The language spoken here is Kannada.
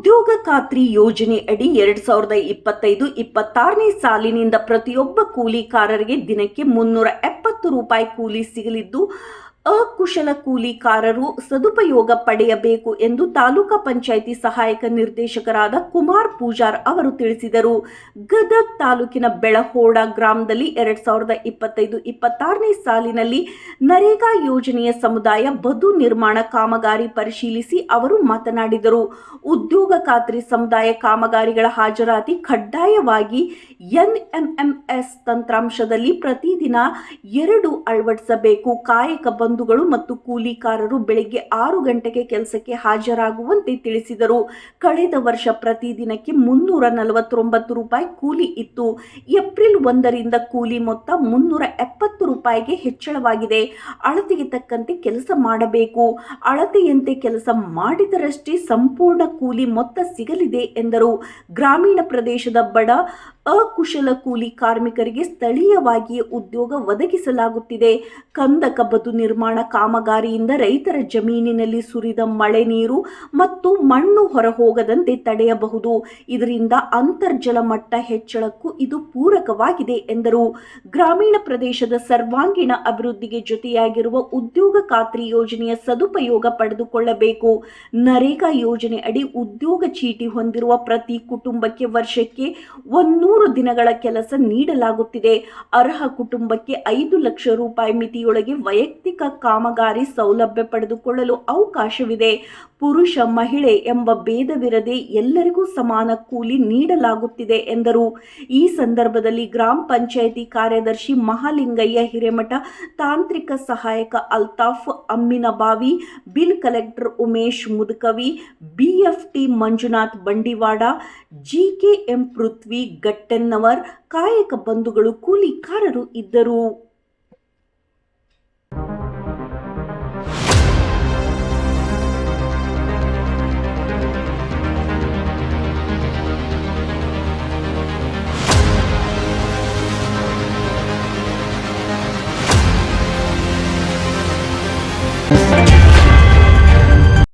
ಉದ್ಯೋಗ ಖಾತ್ರಿ ಯೋಜನೆ ಅಡಿ ಎರಡ್ ಸಾವಿರದ ಇಪ್ಪತ್ತೈದು ಇಪ್ಪತ್ತಾರನೇ ಸಾಲಿನಿಂದ ಪ್ರತಿಯೊಬ್ಬ ಕೂಲಿಕಾರರಿಗೆ ದಿನಕ್ಕೆ ಮುನ್ನೂರ ಎಪ್ಪತ್ತು ರೂಪಾಯಿ ಕೂಲಿ ಸಿಗಲಿದ್ದು ಅಕುಶಲ ಕೂಲಿಕಾರರು ಸದುಪಯೋಗ ಪಡೆಯಬೇಕು ಎಂದು ತಾಲೂಕಾ ಪಂಚಾಯಿತಿ ಸಹಾಯಕ ನಿರ್ದೇಶಕರಾದ ಕುಮಾರ್ ಪೂಜಾರ್ ಅವರು ತಿಳಿಸಿದರು. ಗದಗ್ ತಾಲೂಕಿನ ಬೆಳಹೋಡ ಗ್ರಾಮದಲ್ಲಿ ಎರಡ್ ಸಾವಿರದ ಇಪ್ಪತ್ತೈದು ಇಪ್ಪತ್ತಾರನೇ ಸಾಲಿನಲ್ಲಿ ನರೇಗಾ ಯೋಜನೆಯ ಸಮುದಾಯ ಬದು ನಿರ್ಮಾಣ ಕಾಮಗಾರಿ ಪರಿಶೀಲಿಸಿ ಅವರು ಮಾತನಾಡಿದರು. ಉದ್ಯೋಗ ಖಾತ್ರಿ ಸಮುದಾಯ ಕಾಮಗಾರಿಗಳ ಹಾಜರಾತಿ ಕಡ್ಡಾಯವಾಗಿ ಎನ್ಎಂಎಂಎಸ್ ತಂತ್ರಾಂಶದಲ್ಲಿ ಪ್ರತಿದಿನ ಎರಡು ಅಳವಡಿಸಬೇಕು. ಕಾಯಕ ಬಂಧುಗಳು ಮತ್ತು ಕೂಲಿಕಾರರು ಬೆಳಗ್ಗೆ ಆರು ಗಂಟೆಗೆ ಕೆಲಸಕ್ಕೆ ಹಾಜರಾಗುವಂತೆ ತಿಳಿಸಿದರು. ಕಳೆದ ವರ್ಷ ಪ್ರತಿದಿನಕ್ಕೆ ಮುನ್ನೂರ ನಲವತ್ತೊಂಬತ್ತು ರೂಪಾಯಿ ಕೂಲಿ ಇತ್ತು. ಏಪ್ರಿಲ್ ಒಂದರಿಂದ ಕೂಲಿ ಮೊತ್ತ ಮುನ್ನೂರ ಎಪ್ಪತ್ತು ರೂಪಾಯಿಗೆ ಹೆಚ್ಚಳವಾಗಿದೆ. ಅಳತೆಗೆ ತಕ್ಕಂತೆ ಕೆಲಸ ಮಾಡಬೇಕು. ಅಳತೆಯಂತೆ ಕೆಲಸ ಮಾಡಿದರಷ್ಟೇ ಸಂಪೂರ್ಣ ಕೂಲಿ ಮೊತ್ತ ಸಿಗಲಿದೆ ಎಂದರು. ಗ್ರಾಮೀಣ ಪ್ರದೇಶದ ಬಡ ಅಕುಶಲ ಕೂಲಿ ಕಾರ್ಮಿಕರಿಗೆ ಸ್ಥಳೀಯವಾಗಿಯೇ ಉದ್ಯೋಗ ಒದಗಿಸಲಾಗುತ್ತಿದೆ. ಕಂದಕ ಬದು ನಿರ್ಮಾಣ ಕಾಮಗಾರಿಯಿಂದ ರೈತರ ಜಮೀನಿನಲ್ಲಿ ಸುರಿದ ಮಳೆ ನೀರು ಮತ್ತು ಮಣ್ಣು ಹೊರಹೋಗದಂತೆ ತಡೆಯಬಹುದು. ಇದರಿಂದ ಅಂತರ್ಜಲ ಮಟ್ಟ ಹೆಚ್ಚಳಕ್ಕೂ ಇದು ಪೂರಕವಾಗಿದೆ ಎಂದರು. ಗ್ರಾಮೀಣ ಪ್ರದೇಶದ ಸರ್ವಾಂಗೀಣ ಅಭಿವೃದ್ಧಿಗೆ ಜೊತೆಯಾಗಿರುವ ಉದ್ಯೋಗ ಖಾತ್ರಿ ಯೋಜನೆಯ ಸದುಪಯೋಗ ಪಡೆದುಕೊಳ್ಳಬೇಕು. ನರೇಗಾ ಯೋಜನೆ ಅಡಿ ಉದ್ಯೋಗ ಚೀಟಿ ಹೊಂದಿರುವ ಪ್ರತಿ ಕುಟುಂಬಕ್ಕೆ ವರ್ಷಕ್ಕೆ ಒಂದೂರು ದಿನಗಳ ಕೆಲಸ ನೀಡಲಾಗುತ್ತಿದೆ. ಅರ್ಹ ಕುಟುಂಬಕ್ಕೆ ಐದು ಲಕ್ಷ ರೂಪಾಯಿ ಮಿತಿಯೊಳಗೆ ವೈಯಕ್ತಿಕ ಕಾಮಗಾರಿ ಸೌಲಭ್ಯ ಪಡೆದುಕೊಳ್ಳಲು ಅವಕಾಶವಿದೆ. ಪುರುಷ ಮಹಿಳೆ ಎಂಬ ಭೇದವಿರದೆ ಎಲ್ಲರಿಗೂ ಸಮಾನ ಕೂಲಿ ನೀಡಲಾಗುತ್ತಿದೆ ಎಂದರು. ಈ ಸಂದರ್ಭದಲ್ಲಿ ಗ್ರಾಮ ಪಂಚಾಯಿತಿ ಕಾರ್ಯದರ್ಶಿ ಮಹಾಲಿಂಗಯ್ಯ ಹಿರೇಮಠ ತಾಂತ್ರಿಕ ಸಹಾಯಕ Altaf Amminabavi bill collector Umesh Mudukavi, BFT Manjunath Bandiwad, GKM Prithvi Gattennavar, ಕಾಯಕ ಬಂಧುಗಳು, ಕೂಲಿಕಾರರು ಇದ್ದರು.